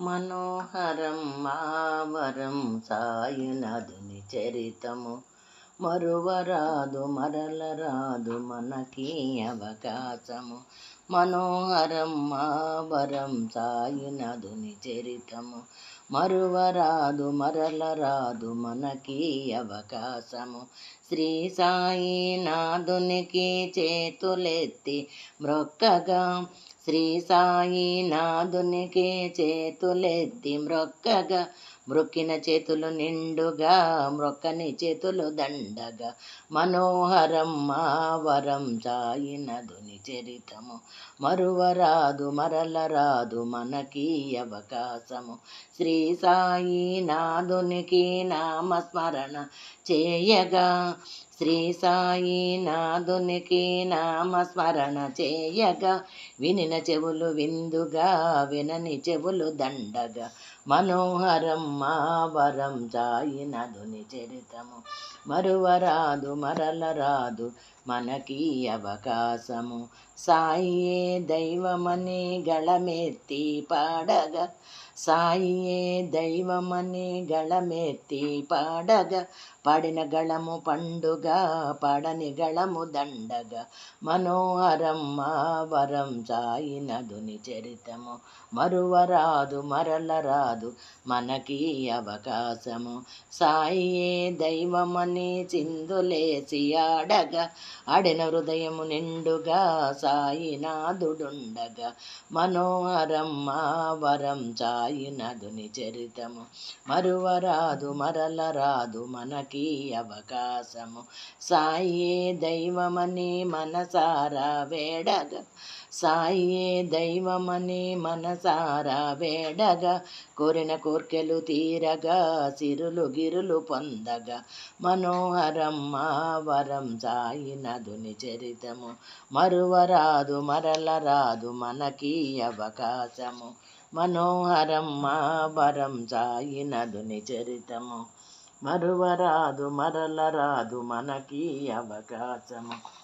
మనోహరం మావరం సాయునదుని చరితము. మరువరాదు మరలరాదు మనకి అవకాశము. మనోహరం మావరం సాయునదుని చరితము. మరువరాదు మరలరాదు మనకి అవకాశము. శ్రీ సాయి నాదునికి చేతులెత్తి మ్రొక్కగా శ్రీ సాయి నాదునికి చేతులెత్తి మ్రొక్కగా మ్రొక్కిన చేతులు నిండుగా మ్రొక్కని చేతులు దండగా. మనోహరం మావరం చాయినదుని చరితము. మరువరాదు మరలరాదు మనకి అవకాశము. శ్రీ సాయి నాదునికి నామస్మరణ చేయగా శ్రీ సాయి నాదునికి నామస్మరణ చేయగా వినిన చెవులు విందుగా వినని చెవులు దండగా. మనోహరం మావరం జాయినదుని చరితము మరువరాదు మరలరాదు మనకి అవకాశము. సాయియే దైవమని గళమెత్తి పాడగా సాయియే దైవమని గళమెత్తి పాడగా పాడిన గళము పండుగ పాడని గళము దండగ. మనోహరం మావరం సాయినదుని చరితము. మరువరాదు మరలరాదు మనకి అవకాశము. సాయియే దైవమని చిందులేసి ఆడగా. ఆడిన హృదయము నిండుగా సాయినాథుడుండగా. మనోహరం మావరం సాయినదుని చరితము మరువరాదు మరలరాదు మనకి అవకాశము. సాయే దైవమని మనసారా వేడగ. సాయే దైవమని మనసారా వేడగా. కోరిన కోర్కెలు తీరగా సిరులు గిరులు పొందగా. మనోహరం మావరం సాయినదుని చరితము మరువరాదు మరలరాదు మనకి అవకాశము. మనోహరం మావరం జాయినదు నిచరితము మరువరాదు మరలరాదు మనకి అవకాశము.